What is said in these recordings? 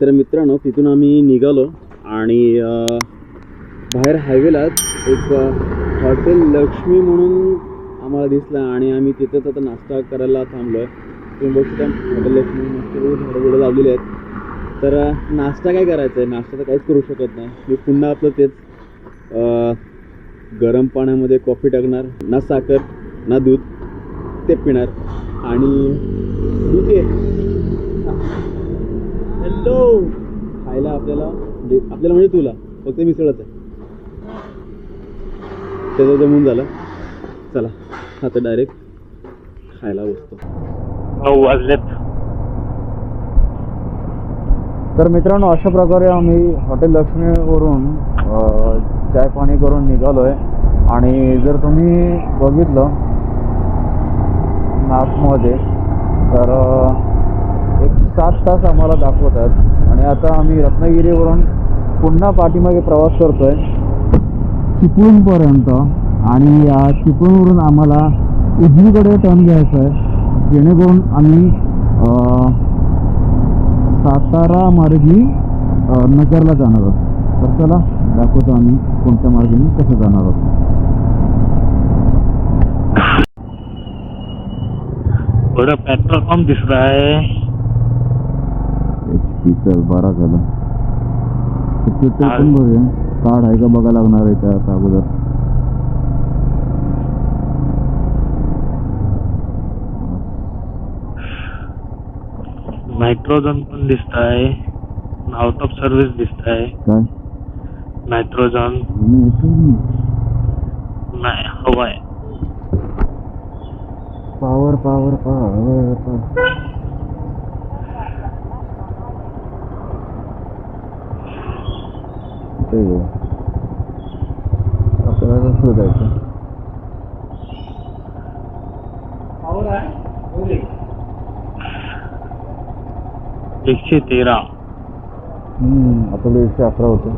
तर मित्रांनो तिथून आम्ही निघालो आणि बाहेर हायवेलाच एक हॉटेल लक्ष्मी म्हणून आम्हाला दिसलं आणि आम्ही तिथंच आता नाश्ता करायला थांबलो आहे तुम्ही हॉटेल लक्ष्मी झाडं लावलेली आहेत. तर नाश्ता काय करायचा आहे नाश्ता तर काहीच करू शकत नाही. मी पुन्हा आपलं तेच गरम पाण्यामध्ये कॉफी टाकणार ना साखर ना दूध ते पिणार. आणि ठीक आहे. हॅलो. खायला आपल्याला म्हणजे आपल्याला म्हणजे तुला फक्त मिसळच आहे. त्याचं जमून झालं. चला आता डायरेक्ट खायला बसतो. नऊ वाजलेत. तर मित्रांनो अशा प्रकारे आम्ही हॉटेल लक्ष्मीवरून चाय पाणी करून निघालो आहे आणि जर तुम्ही बघितलं मॅपमध्ये तर सात तास आम्हाला दाखवत आहेत आणि आता आम्ही रत्नागिरीवरून पुन्हा पाठीमागे प्रवास करतोय. चिपळूणपर्यंत. आणि या चिपळूणवरून आम्हाला उजवीकडे टर्न घ्यायचा आहे जेणेकरून आम्ही सातारा मार्गी नगरला जाणार आहोत. तर चला दाखवतो आम्ही कोणत्या मार्गाने कसं जाणार आहोत. बरं पेट्रोल पंप दिसत आहे. चल बारा झालं. पेट्रोल पण भरूया कार्ड आहे का बघा लागणार आहे त्या आता अगोदर. नायट्रोजन पण दिसत आहे आउट ऑफ सर्व्हिस दिसत आहे काय नायट्रोजन नाही हवाय. पॉवर पॉवर पॉवर आपल्याला शोधायचं. एकशे तेरा. आपल्याला एकशे अकरा होतं.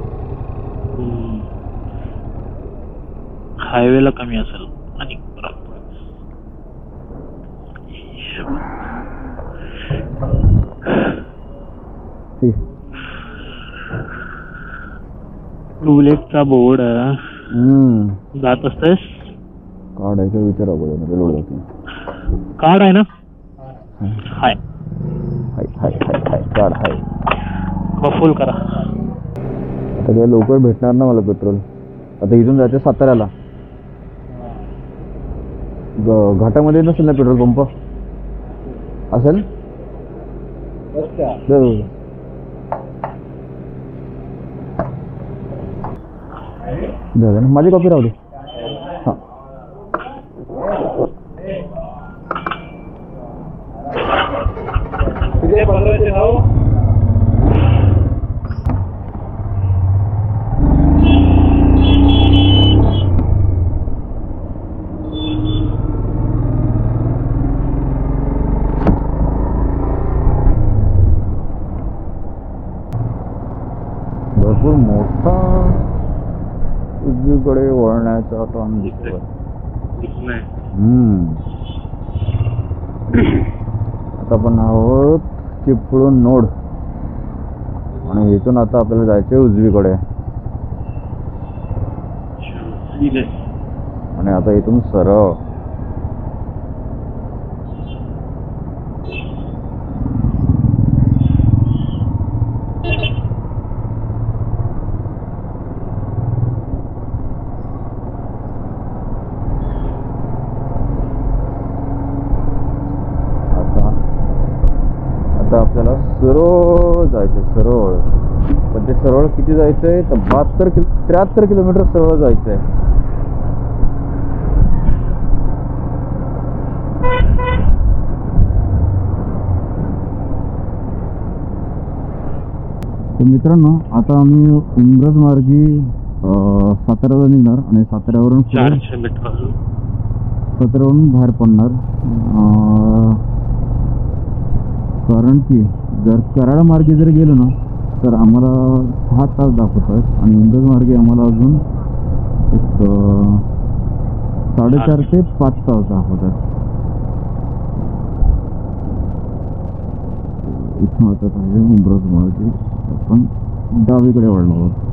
हायवेला कमी असेल आणि परत टूलेटचा बोर्ड जात असतेस? कार्ड आहे का विचार अगोदर लोड होते कार्ड आहे ना? High. High high high high card high. मग फुल करा. आता काय लवकर भेटणार ना मला पेट्रोल? आता इथून जायचं साताऱ्याला. ग- घाटामध्ये नसेल ना पेट्रोल पंप? असेल? बरं. ना माझी कॉपी राहू दे हां भरपूर मोठा उजवीकडे वळण्याचा टर्न दिसतोय. आता आपण आहोत चिपळूण नोड. आणि इथून आता आपल्याला जायचे उजवीकडे. आणि आता इथून सरळ. ते सरळ किती जायचंय? तर बहात्तर किलो त्र्याहत्तर किलोमीटर सरळ जायचंय. तर मित्रांनो आता आम्ही उमरज मार्गी साताऱ्याला निघणार आणि साताऱ्यावरून सत्रावरून बाहेर पडणार. कारण की जर कराड मार्गे जर गेलो ना तर आम्हाला सहा तास दाखवत आहेत आणि इंदज मार्गे आम्हाला अजून एक साडेचार ते पाच तास दाखवत आहेत इथून आता पाहिजे उमरज मार्गे आपण डावीकडे वळलो आहोत.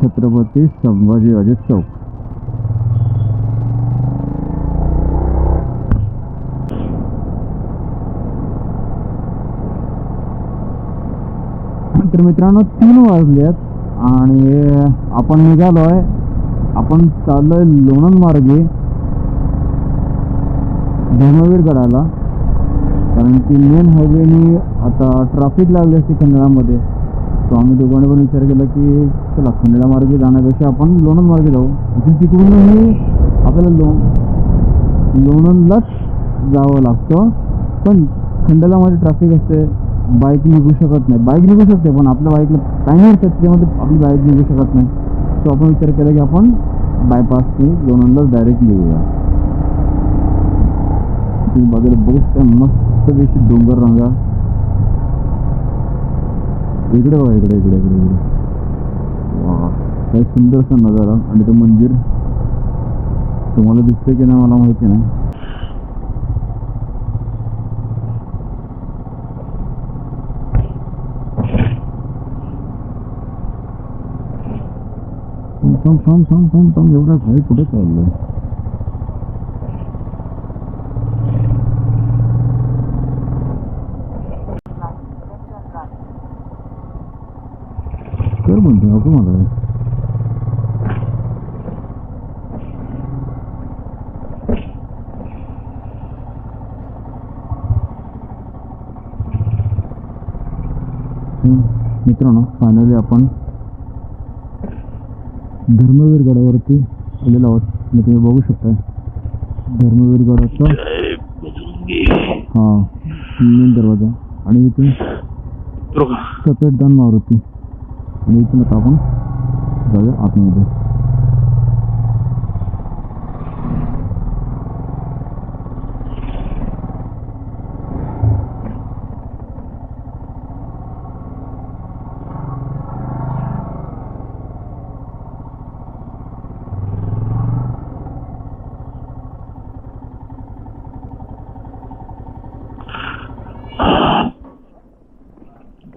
छत्रपती संभाजीराजे चौक. तर मित्रांनो तीन वाजलेत आणि आपण निघालो आहे आपण चाललोय लोणंद मार्गे धर्मवीर गडाला कारण की मेन हायवेनी आता ट्रॅफिक लागली असते खंडाळामध्ये. तो आम्ही दोघांनी पण विचार केला की चला खंडेला मार्गे जाण्यापेक्षा आपण लोणंद मार्गे जाऊ. इथून तिकडूनही आपल्याला लो लोणंदलाच जावं लागतं. पण खंडाळामध्ये ट्रॅफिक असते बाईक निघू शकत नाही. बाईक निघू शकते पण आपल्या बाईकला टायमर असतात त्याच्यामध्ये आपली बाईक निघू शकत नाही. सो आपण विचार केला की आपण बायपासने लोणंदलाच डायरेक्ट निघूया. तुम्ही बाजूला बघू शकता मस्त डोंगर रंगा. इकडे बघा इकडे इकडे इकडे इकडे. वा काय सुंदरसा नजारा. आणि ते मंदिर तुम्हाला दिसतंय की नाही मला माहिती नाही. थांब थांब थांब थांब थांब एवढा घाई कुठे चाललंय? नको मला हम्म, मित्रांनो फायनली आपण धर्मवीर गडावरती आलेलो आहोत मी तुम्ही बघू शकता धर्मवीर गडाचा. हा मेन दरवाजा आणि इथून. सफेद मारुती आणि इथून आता आपण जाऊया आतमध्ये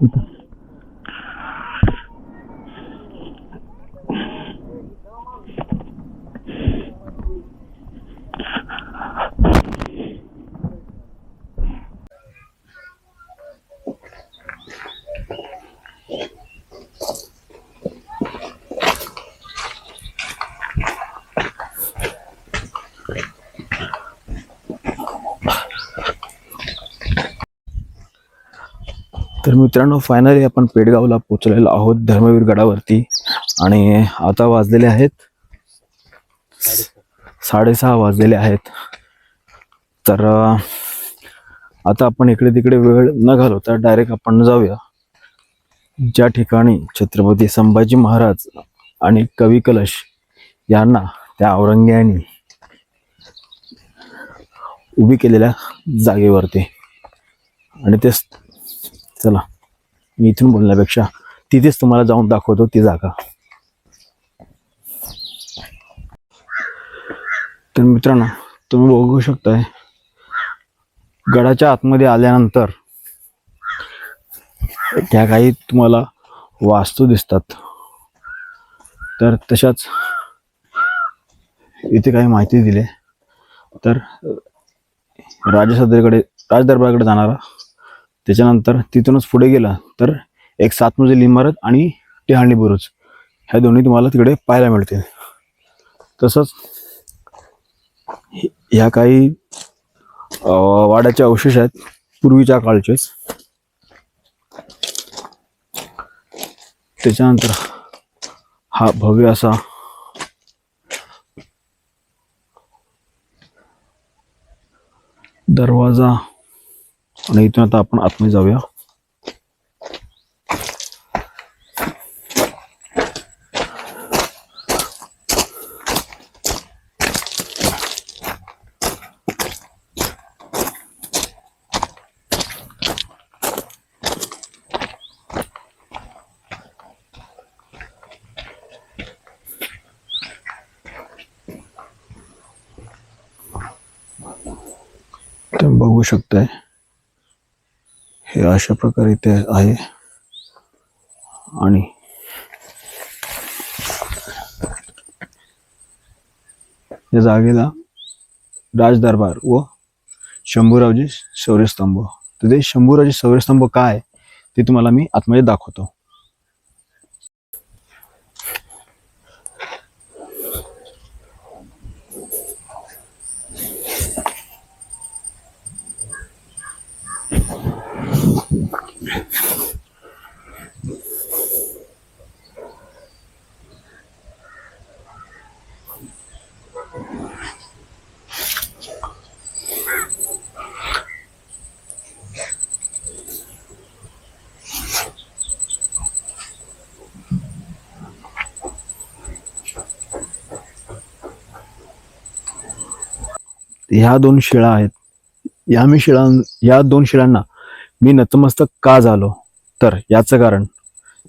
इथं तर मित्रांनो फायनली आपण पेडगावला पोचलेलो आहोत धर्मवीर गडावरती. आणि आता वाजलेले आहेत साडेसहा वाजलेले आहेत. तर आता आपण इकडे तिकडे वेळ न घालवता डायरेक्ट आपण जाऊया. ज्या ठिकाणी छत्रपती संभाजी महाराज आणि कवी कलश यांना त्या औरंग्याने उभी केलेल्या जागेवरती. आणि ते चला मी इथून बोलण्यापेक्षा तिथेच तुम्हाला जाऊन दाखवतो ती जागा. तर मित्रांनो तुम्ही बघू शकताय गडाच्या आतमध्ये आल्यानंतर त्या काही तुम्हाला वास्तू दिसतात. तर तशाच इथे काही माहिती दिली. तर राजसदरीकडे राजदरबाराकडे जाणारा त्याच्यानंतर तिथूनच पुढे गेला तर एक सात मजली इमारत आणि टिहाणी बुरुज. ह्या दोन्ही तुम्हाला तिकडे पाहायला मिळतील. तसंच ह्या काही वाड्याचे अवशेष आहेत पूर्वीच्या काळचेच त्याच्यानंतर हा भव्य असा दरवाजा आणि इथून आता आपण आतमध्ये जाऊया. बघू शकताय. अशा प्रकारे इथे आहे. आणि या जागेला राजदरबार व शंभूरावजी शौर्यस्तंभ तर ते शंभूरावजी शौर्यस्तंभ काय ते तुम्हाला मी आतमध्ये दाखवतो. ह्या दोन शिळा आहेत. या मी शिळा या दोन शिळांना मी नतमस्तक का झालो? तर याचं कारण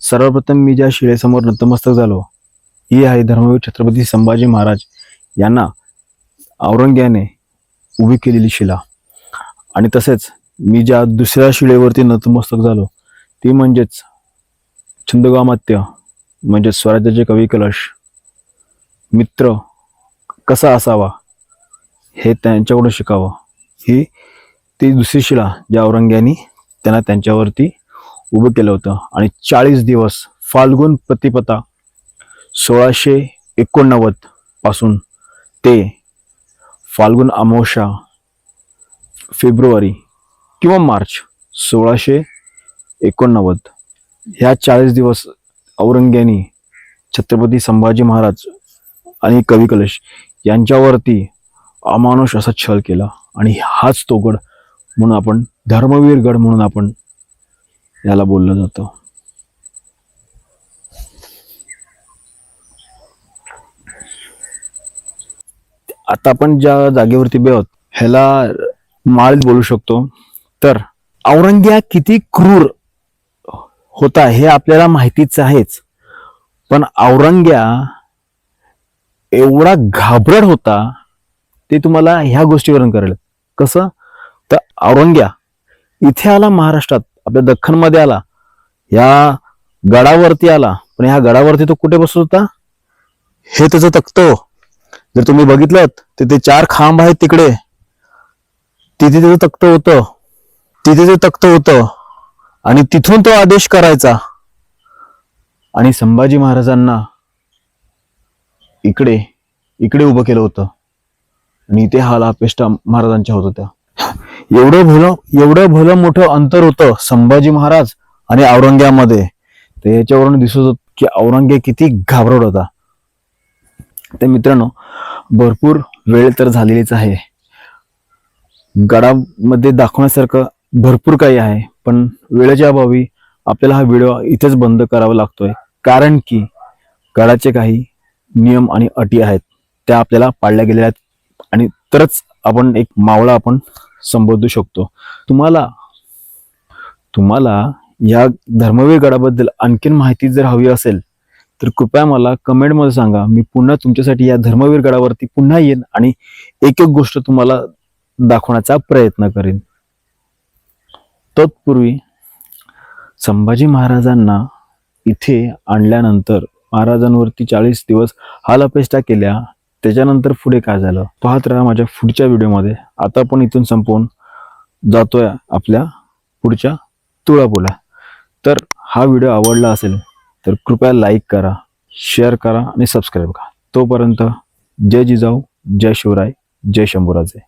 सर्वप्रथम मी ज्या शिळेसमोर नतमस्तक झालो ही आहे धर्मवीर छत्रपती संभाजी महाराज यांना औरंग्याने उभी केलेली शिला आणि तसेच मी ज्या दुसऱ्या शिळेवरती नतमस्तक झालो ती म्हणजेच छंदगामात्य म्हणजेच स्वराज्याचे कवी कलश. मित्र कसा असावा? हे त्यांच्याकडून शिकावं. ही ती दुसरी शिला ज्या औरंग्यानी त्यांना त्यांच्यावरती उभं केलं होतं. आणि चाळीस दिवस फाल्गुन प्रतिपदा सोळाशे एकोणनव्वदपासून ते फाल्गुन अमोशा फेब्रुवारी किंवा मार्च सोळाशे एकोणनव्वद. ह्या चाळीस दिवस औरंग्यानी छत्रपती संभाजी महाराज आणि कवी कलश यांच्यावरती अमानुष असा छळ केला आणि हाच तो गड म्हणून आपण धर्मवीर गड म्हणून आपण याला बोललं जातं. आता आपण ज्या जागेवरती उभे आहोत ह्याला माळीत बोलू शकतो. तर औरंग्या किती क्रूर होता हे आपल्याला माहितीच आहेच. पण औरंग्या एवढा घाबरट होता ते तुम्हाला ह्या गोष्टीवरून करेल कसं? तर औरंग्या इथे आला महाराष्ट्रात आपल्या दख्खनमध्ये आला. या गडावरती आला. पण ह्या गडावरती तो कुठे बसत होता? हे त्याचं तख्त. जर तुम्ही बघितलं तिथे चार खांब आहेत तिकडे. तिथे त्याचं तख्त होतं. तिथे ते तख्त होतं. आणि तिथून तो आदेश करायचा. आणि संभाजी महाराजांना इकडे इकडे उभं केलं होतं. आणि इथे हा लापेष्टा महाराजांच्या होत होत्या. एवढं भलं एवढं भलं मोठं अंतर होतं संभाजी महाराज आणि औरंग्यामध्ये. तर याच्यावरून दिसत होत की औरंग्या किती घाबरट होता. तर मित्रांनो भरपूर वेळ तर झालेलीच आहे. गडामध्ये दाखवण्यासारखं भरपूर काही आहे पण वेळेच्या अभावी आपल्याला हा व्हिडिओ इथेच बंद करावा लागतोय. कारण की गडाचे काही नियम आणि अटी आहेत त्या आपल्याला पाळल्या गेलेल्या आहेत. आणि तरच आपण एक मावळा आपण संबोधू शकतो. तुम्हाला तुम्हाला या धर्मवीर गडाबद्दल आणखीन माहिती जर हवी असेल तर कृपया मला कमेंटमध्ये सांगा. मी पुन्हा तुमच्यासाठी या धर्मवीर गडावरती पुन्हा येईन आणि एक एक गोष्ट तुम्हाला दाखवण्याचा प्रयत्न करेन. तत्पूर्वी संभाजी महाराजांना इथे आणल्यानंतर महाराजांवरती चाळीस दिवस हालअपेष्टा केल्या. त्याच्यानंतर पुढे काय झालं? पाहत राहा माझ्या पुढच्या व्हिडिओमध्ये. आता पण इथून संपवून जातोय आपल्या पुढच्या तुळापुला तर हा व्हिडिओ आवडला असेल तर कृपया लाईक करा शेअर करा आणि सबस्क्राईब करा. तोपर्यंत जय जिजाऊ जय शिवराय जय शंभूराजे.